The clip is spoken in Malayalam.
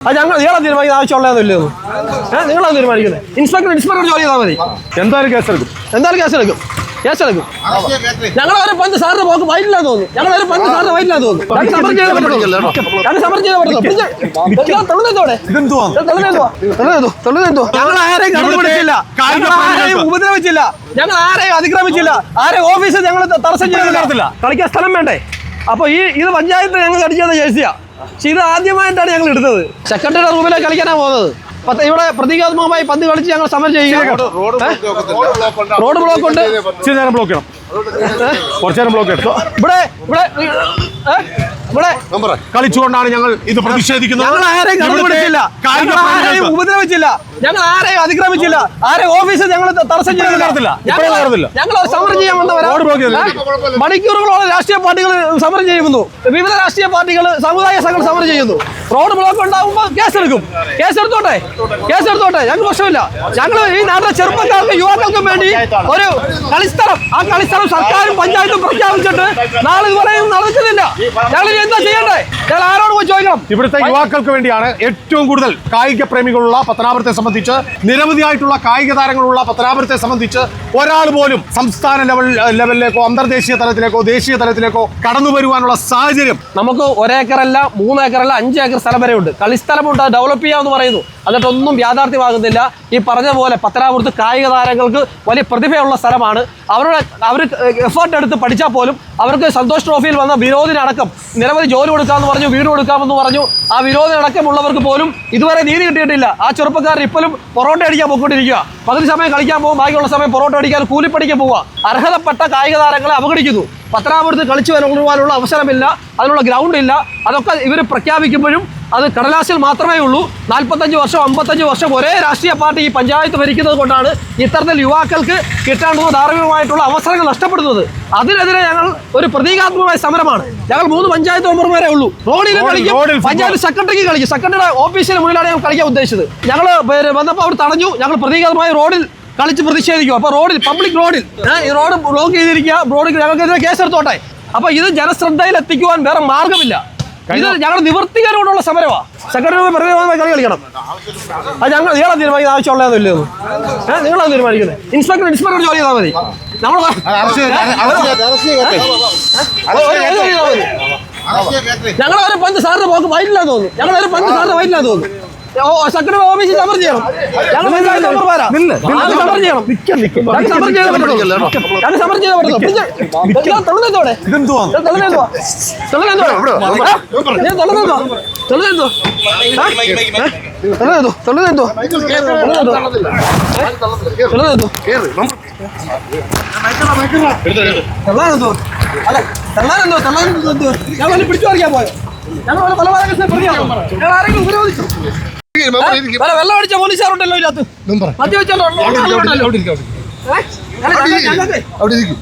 അത് ഞങ്ങൾ ഇയാളെ തീരുമാനിക്കുന്ന ആവശ്യമുള്ളതെന്നില്ലേ ഏഹ് നിങ്ങളാണ് തീരുമാനിക്കുന്നത്. ഇൻസ്പെക്ടർ ഇൻസ്പെക്ടർ ജോലി ചെയ്താൽ മതി. എന്തായാലും കേസെടുക്കും എന്തായാലും കേസെടുക്കും കേസെടുക്കും ഞങ്ങൾ ഒരു പഞ്ച് സാറിന് പോക്ക് വൈറ്റില്ലാന്ന് തോന്നുന്നു. ഞങ്ങൾ ഒരു പഞ്ച് സാറിന് വൈറ്റില്ലാന്ന് തോന്നുന്നു. ഞങ്ങൾ സമരം ചെയ്തേ പറ്റുള്ളൂ ഞങ്ങൾ സമരം ചെയ്തേ പറ്റുള്ളൂ തെളിഞ്ഞെന്തോടെ ഇതെന്തുവാണ് ഞങ്ങൾ ആരെയും കണ്ടുപിടിച്ചില്ല. ഞങ്ങൾ ആരെയും ഉപദ്രവിച്ചില്ല. ഞങ്ങൾ ആരെയും അതിക്രമിച്ചില്ല. ആരെയും ഓഫീസിൽ ഞങ്ങൾ തടസ്സം ചെയ്യാൻ നടത്തില്ല. കളിക്കാൻ സ്ഥലം വേണ്ടേ? അപ്പൊ ഈ ഇത് പഞ്ചായത്ത് ഞങ്ങൾ അടിച്ചത് ജേഴ്സിയാ പക്ഷെ ഇത് ആദ്യമായിട്ടാണ് ഞങ്ങൾ എടുത്തത്. സെക്രട്ടറിയുടെ റൂമിലേക്ക് കളിക്കാനാണ് പോകുന്നത്. പത്ത് ഇവിടെ പ്രതീകാത്മകമായി പന്ത് കളിച്ച് ഞങ്ങൾ സമരം ചെയ്യുക റോഡ് ബ്ലോക്ക് ഉണ്ട്. ഇച്ചിരി നേരം ബ്ലോക്ക് ചെയ്യണം കുറച്ചു നേരം ബ്ലോക്ക് എടുത്തു ഇവിടെ ഇവിടെ? ഇവിടെ. കളിച്ചുകൊണ്ടാണ് ഞങ്ങൾ ഇത് പ്രതിഷേധിക്കുന്നത്. ഉപദ്രവിച്ചില്ല. ഞങ്ങൾ ആരെയും അതിക്രമിച്ചില്ല. ആരെ ഓഫീസിൽ ഞങ്ങൾ തടസ്സം ചെയ്യാൻ നടത്തില്ല. ഞങ്ങൾ സമരം ചെയ്യാൻ വന്നവരാണ്? മണിക്കൂറുകളോളം രാഷ്ട്രീയ പാർട്ടികൾ സമരം ചെയ്യുന്നു. വിവിധ രാഷ്ട്രീയ പാർട്ടികൾ സമുദായ സംഘം സമരം ചെയ്യുന്നു. റോഡ് ബ്ലോക്ക് ഉണ്ടാകുമ്പോൾ കേസെടുക്കും. കേസെടുത്തോട്ടെ? കേസെടുത്തോട്ടെ? ഞങ്ങൾ പ്രശ്നമില്ല. ഞങ്ങൾ ഈ നാട്ടിലെ ചെറുപ്പക്കാർക്ക് യുവാക്കൾക്കും വേണ്ടി ഒരു കളിസ്ഥലം. ആ കളിസ്ഥലം സർക്കാരും പഞ്ചായത്തും പ്രഖ്യാപിച്ചിട്ട് നാളെ ഇതുവരെയും നടക്കുന്നില്ല ഞങ്ങൾ എന്താ ചെയ്യണ്ടേ ഞങ്ങൾ ആരോട് പോയി ചോദിക്കണം? ഇവിടുത്തെ യുവാക്കൾക്ക് വേണ്ടിയാണ് ഏറ്റവും കൂടുതൽ കായിക പ്രേമികളുള്ള പത്തനാപുരത്തെ സംബന്ധിച്ച് നിരവധിയായിട്ടുള്ള കായിക താരങ്ങളുള്ള പത്തനാപുരത്തെ സംബന്ധിച്ച് ഒരാൾ പോലും സംസ്ഥാന ലെവൽ ലെവലിലേക്കോ അന്തർദേശീയ തലത്തിലേക്കോ ദേശീയ തലത്തിലേക്കോ കടന്നു വരുവാനുള്ള സാഹചര്യം നമുക്ക് ഒരേക്കറല്ല മൂന്നേക്കറല്ല അഞ്ച് ഏക്കർ സ്ഥലം വരെ ഉണ്ട്. കളിസ്ഥലമുണ്ട് അത് ഡെവലപ്പ് ചെയ്യാമെന്ന് പറയുന്നു. എന്നിട്ടൊന്നും യാഥാർത്ഥ്യമാകുന്നില്ല. ഈ പറഞ്ഞ പോലെ പത്തനാപുരത്ത് കായിക താരങ്ങൾക്ക് വലിയ പ്രതിഭയുള്ള സ്ഥലമാണ്. അവരുടെ അവർ എഫേർട്ട് എടുത്ത് പഠിച്ചാൽ പോലും അവർക്ക് സന്തോഷ് ട്രോഫിയിൽ വന്ന വിനോദിനടക്കം നിരവധി ജോലി കൊടുക്കാമെന്ന് പറഞ്ഞു വീട് കൊടുക്കാമെന്ന് പറഞ്ഞു. ആ വിനോദിനടക്കമുള്ളവർക്ക് പോലും ഇതുവരെ നീതി കിട്ടിയിട്ടില്ല. ആ ചെറുപ്പക്കാരൻ ഇപ്പോഴും പൊറോട്ട അടിക്കാൻ പോയിക്കൊണ്ടിരിക്കുക പകുതി സമയം കളിക്കാൻ പോകും ബാക്കിയുള്ള സമയം പൊറോട്ട അടിക്കാൻ കൂലിപ്പടിക്കാൻ പോവുക. അർഹതപ്പെട്ട കായിക താരങ്ങളെ അവഗണിക്കുന്നു. പത്തനാപുരത്ത് കളിച്ചു വരുവാനുള്ള അവസരമില്ല അതിനുള്ള ഗ്രൗണ്ട് ഇല്ല. അതൊക്കെ ഇവർ പ്രഖ്യാപിക്കുമ്പോഴും അത് കടലാസിൽ മാത്രമേ ഉള്ളൂ. നാൽപ്പത്തഞ്ച് വർഷം അമ്പത്തഞ്ച് വർഷം ഒരേ രാഷ്ട്രീയ പാർട്ടി ഈ പഞ്ചായത്ത് ഭരിക്കുന്നത് കൊണ്ടാണ് ഇത്തരത്തിൽ യുവാക്കൾക്ക് കിട്ടേണ്ടുന്ന ധാർമ്മികമായിട്ടുള്ള അവസരങ്ങൾ നഷ്ടപ്പെടുന്നത്. അതിനെതിരെ ഞങ്ങൾ ഒരു പ്രതീകാത്മകമായ സമരമാണ്. ഞങ്ങൾ മൂന്ന് പഞ്ചായത്ത് മെമ്പർമാരെ ഉള്ളൂ. റോഡിൽ കളിക്കും. പഞ്ചായത്ത് സെക്രട്ടറിക്ക് കളിക്കും. സെക്രട്ടറിയുടെ ഓഫീസിന് മുന്നിലാണ് ഞങ്ങൾ കളിക്കാൻ ഉദ്ദേശിച്ചത്. ഞങ്ങൾ വന്നപ്പോൾ അവർ തടഞ്ഞു. ഞങ്ങൾ പ്രതീകാത്മകമായി റോഡിൽ കളിച്ച് പ്രതിഷേധിക്കും. അപ്പോൾ റോഡിൽ പബ്ലിക് റോഡിൽ ഈ റോഡ് ബ്ലോക്ക് ചെയ്തിരിക്കുക. റോഡിൽ ഞങ്ങൾക്കെതിരെ കേസെടുത്തോട്ടെ. അപ്പോൾ ഇത് ജനശ്രദ്ധയിൽ എത്തിക്കുവാൻ വേറെ മാർഗമില്ല ഇത് ഞങ്ങളുടെ നിവർത്തികരോടുള്ള സമരമാണ് സെക്രട്ടറി പ്രതികരണമായി കളി കളിക്കണം. അത് ഞങ്ങൾ നിങ്ങളെ തീരുമാനിക്കുന്ന ആവശ്യമുള്ളതെന്നില്ലേ ഏഹ് നിങ്ങളാണ് തീരുമാനിക്കുന്നത്. ഇൻസ്പെക്ടർ ഇൻസ്പെക്ടർ ജോലി ചെയ്താൽ മതി. നമ്മൾ ഞങ്ങൾ ഒരു പഞ്ച് സാറിന് പോക്ക് വൈറ്റില്ല തോന്നുന്നു. ഞങ്ങളൊരു പഞ്ച് സാറിന് വൈറ്റില്ല തോന്നുന്നു. സെക്രട്ടറി ഓഫീസിൽ സമരം ചെയ്യണം ഞങ്ങൾ മെമ്പർമാരാ ആദ്യം സമരം ചെയ്യണം സമരം ചെയ്തേ പറ്റുള്ളൂ ഞങ്ങൾ സമരം ചെയ്തേ പറ്റുള്ളൂ തെളിഞ്ഞെന്തുവാ ഞാൻ തെളിഞ്ഞെന്തുവാ തെളിഞ്ഞെന്തുവാ തെളിഞ്ഞെന്തോ തെളിഞ്ഞെന്തോ തെളിഞ്ഞെന്തോ തെള്ളാനെന്തോ അല്ല തെള്ളാനെന്തോ തെള്ളാനെന്തോ ഞാൻ പിടിച്ചു പറിക്കാൻ പോയോ ഞങ്ങൾ പല പല പ്രതിയാണോ ഞങ്ങൾ ആരെങ്കിലും ഉപരോധിച്ചു വല്ല വെള്ളം അടിച്ച പോലീസുകാരുണ്ടല്ലോ ഇതിനകത്ത്. മദ്യവെച്ചല്ലോ ഉണ്ടല്ലോ ഏ? ഞങ്ങൾക്ക് അവിടെ ഇരിക്കും.